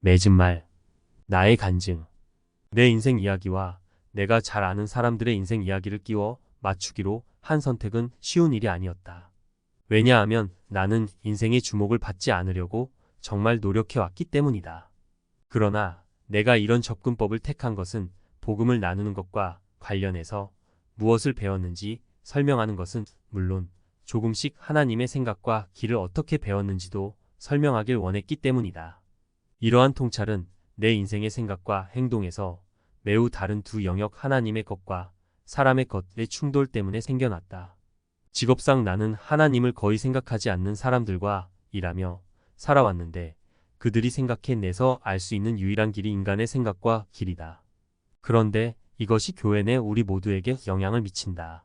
맺은 말, 나의 간증, 내 인생 이야기와 내가 잘 아는 사람들의 인생 이야기를 끼워 맞추기로 한 선택은 쉬운 일이 아니었다. 왜냐하면 나는 인생의 주목을 받지 않으려고 정말 노력해왔기 때문이다. 그러나 내가 이런 접근법을 택한 것은 복음을 나누는 것과 관련해서 무엇을 배웠는지 설명하는 것은 물론 조금씩 하나님의 생각과 길을 어떻게 배웠는지도 설명하길 원했기 때문이다. 이러한 통찰은 내 인생의 생각과 행동에서 매우 다른 두 영역 하나님의 것과 사람의 것의 충돌 때문에 생겨났다. 직업상 나는 하나님을 거의 생각하지 않는 사람들과 일하며 살아왔는데 그들이 생각해내서 알 수 있는 유일한 길이 인간의 생각과 길이다. 그런데 이것이 교회 내 우리 모두에게 영향을 미친다.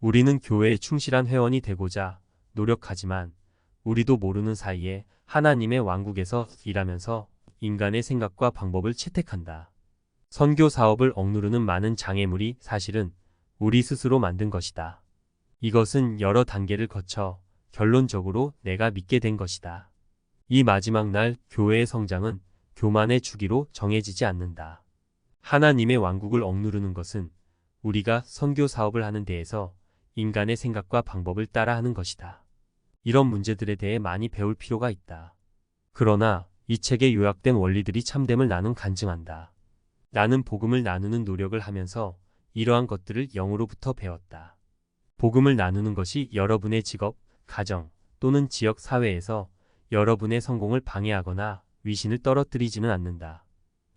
우리는 교회에 충실한 회원이 되고자 노력하지만 우리도 모르는 사이에 하나님의 왕국에서 일하면서 인간의 생각과 방법을 채택한다. 선교 사업을 억누르는 많은 장애물이 사실은 우리 스스로 만든 것이다. 이것은 여러 단계를 거쳐 결론적으로 내가 믿게 된 것이다. 이 마지막 날 교회의 성장은 교만의 주기로 정해지지 않는다. 하나님의 왕국을 억누르는 것은 우리가 선교 사업을 하는 데에서 인간의 생각과 방법을 따라 하는 것이다. 이런 문제들에 대해 많이 배울 필요가 있다. 그러나 이 책에 요약된 원리들이 참됨을 나는 간증한다. 나는 복음을 나누는 노력을 하면서 이러한 것들을 영으로부터 배웠다. 복음을 나누는 것이 여러분의 직업, 가정 또는 지역 사회에서 여러분의 성공을 방해하거나 위신을 떨어뜨리지는 않는다.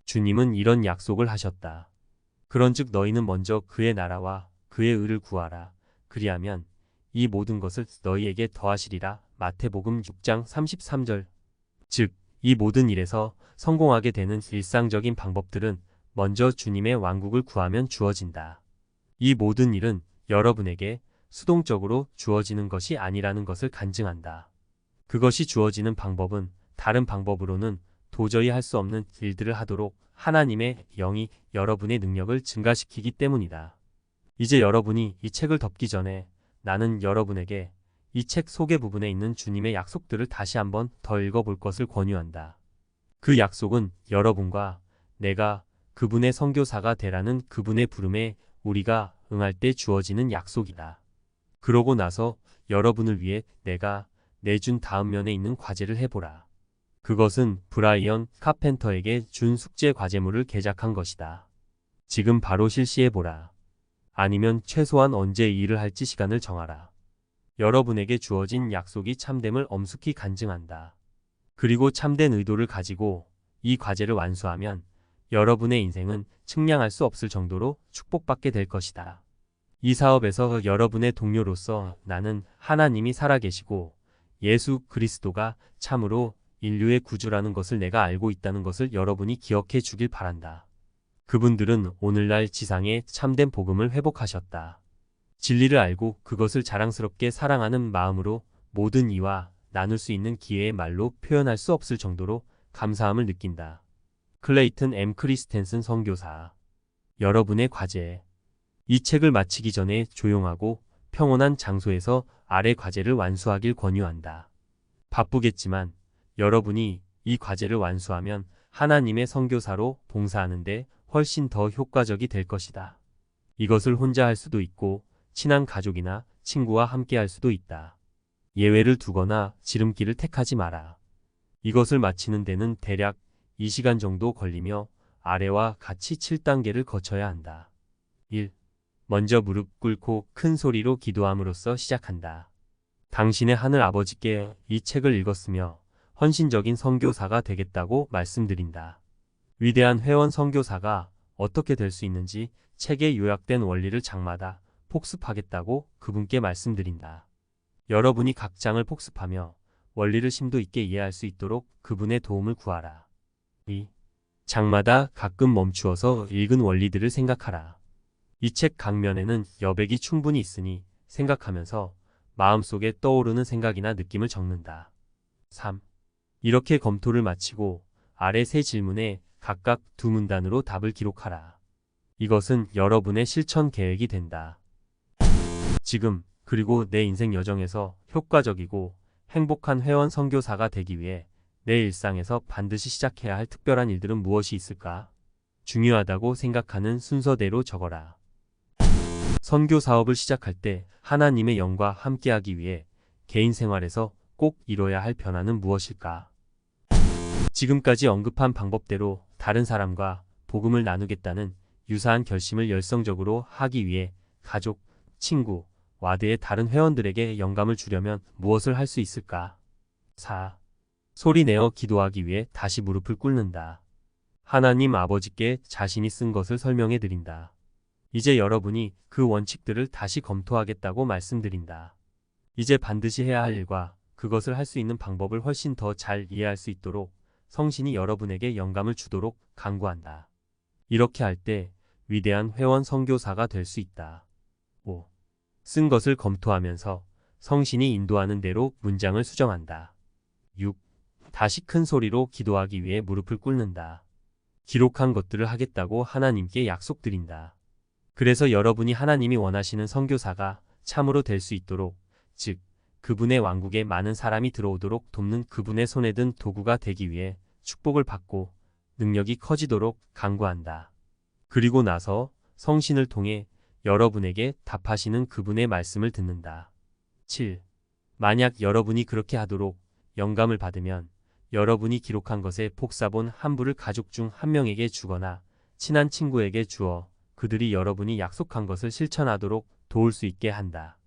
주님은 이런 약속을 하셨다. 그런즉 너희는 먼저 그의 나라와 그의 의를 구하라. 그리하면 이 모든 것을 너희에게 더하시리라. 마태복음 6장 33절. 즉, 이 모든 일에서 성공하게 되는 일상적인 방법들은 먼저 주님의 왕국을 구하면 주어진다. 이 모든 일은 여러분에게 수동적으로 주어지는 것이 아니라는 것을 간증한다. 그것이 주어지는 방법은 다른 방법으로는 도저히 할 수 없는 일들을 하도록 하나님의 영이 여러분의 능력을 증가시키기 때문이다. 이제 여러분이 이 책을 덮기 전에 나는 여러분에게 이 책 소개 부분에 있는 주님의 약속들을 다시 한번 더 읽어볼 것을 권유한다. 그 약속은 여러분과 내가 그분의 선교사가 되라는 그분의 부름에 우리가 응할 때 주어지는 약속이다. 그러고 나서 여러분을 위해 내가 내준 다음 면에 있는 과제를 해보라. 그것은 브라이언 카펜터에게 준 숙제 과제물을 개작한 것이다. 지금 바로 실시해보라. 아니면 최소한 언제 일을 할지 시간을 정하라. 여러분에게 주어진 약속이 참됨을 엄숙히 간증한다. 그리고 참된 의도를 가지고 이 과제를 완수하면 여러분의 인생은 측량할 수 없을 정도로 축복받게 될 것이다. 이 사업에서 여러분의 동료로서 나는 하나님이 살아계시고 예수 그리스도가 참으로 인류의 구주라는 것을 내가 알고 있다는 것을 여러분이 기억해 주길 바란다. 그분들은 오늘날 지상에 참된 복음을 회복하셨다. 진리를 알고 그것을 자랑스럽게 사랑하는 마음으로 모든 이와 나눌 수 있는 기회의 말로 표현할 수 없을 정도로 감사함을 느낀다. 클레이튼 M. 크리스텐슨 선교사 여러분의 과제 이 책을 마치기 전에 조용하고 평온한 장소에서 아래 과제를 완수하길 권유한다. 바쁘겠지만 여러분이 이 과제를 완수하면 하나님의 선교사로 봉사하는데 훨씬 더 효과적이 될 것이다. 이것을 혼자 할 수도 있고 친한 가족이나 친구와 함께 할 수도 있다. 예외를 두거나 지름길을 택하지 마라. 이것을 마치는 데는 대략 2시간 정도 걸리며 아래와 같이 7단계를 거쳐야 한다. 1. 먼저 무릎 꿇고 큰 소리로 기도함으로써 시작한다. 당신의 하늘 아버지께 이 책을 읽었으며 헌신적인 선교사가 되겠다고 말씀드린다. 위대한 회원 선교사가 어떻게 될 수 있는지 책에 요약된 원리를 장마다 복습하겠다고 그분께 말씀드린다. 여러분이 각 장을 복습하며 원리를 심도 있게 이해할 수 있도록 그분의 도움을 구하라. 2. 장마다 가끔 멈추어서 읽은 원리들을 생각하라. 이책 강면에는 여백이 충분히 있으니 생각하면서 마음속에 떠오르는 생각이나 느낌을 적는다. 3. 이렇게 검토를 마치고 아래 세 질문에 각각 두 문단으로 답을 기록하라. 이것은 여러분의 실천 계획이 된다. 지금 그리고 내 인생 여정에서 효과적이고 행복한 회원 선교사가 되기 위해 내 일상에서 반드시 시작해야 할 특별한 일들은 무엇이 있을까? 중요하다고 생각하는 순서대로 적어라. 선교 사업을 시작할 때 하나님의 영과 함께하기 위해 개인 생활에서 꼭 이뤄야 할 변화는 무엇일까? 지금까지 언급한 방법대로 다른 사람과 복음을 나누겠다는 유사한 결심을 열성적으로 하기 위해 가족, 친구, 와드의 다른 회원들에게 영감을 주려면 무엇을 할 수 있을까? 4. 소리 내어 기도하기 위해 다시 무릎을 꿇는다. 하나님 아버지께 자신이 쓴 것을 설명해 드린다. 이제 여러분이 그 원칙들을 다시 검토하겠다고 말씀드린다. 이제 반드시 해야 할 일과 그것을 할 수 있는 방법을 훨씬 더 잘 이해할 수 있도록 성신이 여러분에게 영감을 주도록 강구한다. 이렇게 할 때 위대한 회원 선교사가 될 수 있다. 5. 쓴 것을 검토하면서 성신이 인도하는 대로 문장을 수정한다. 6. 다시 큰 소리로 기도하기 위해 무릎을 꿇는다. 기록한 것들을 하겠다고 하나님께 약속드린다. 그래서 여러분이 하나님이 원하시는 선교사가 참으로 될 수 있도록, 즉, 그분의 왕국에 많은 사람이 들어오도록 돕는 그분의 손에 든 도구가 되기 위해 축복을 받고 능력이 커지도록 강구한다. 그리고 나서 성신을 통해 여러분에게 답하시는 그분의 말씀을 듣는다. 7. 만약 여러분이 그렇게 하도록 영감을 받으면 여러분이 기록한 것에 복사본 한 부를 가족 중 한 명에게 주거나 친한 친구에게 주어 그들이 여러분이 약속한 것을 실천하도록 도울 수 있게 한다.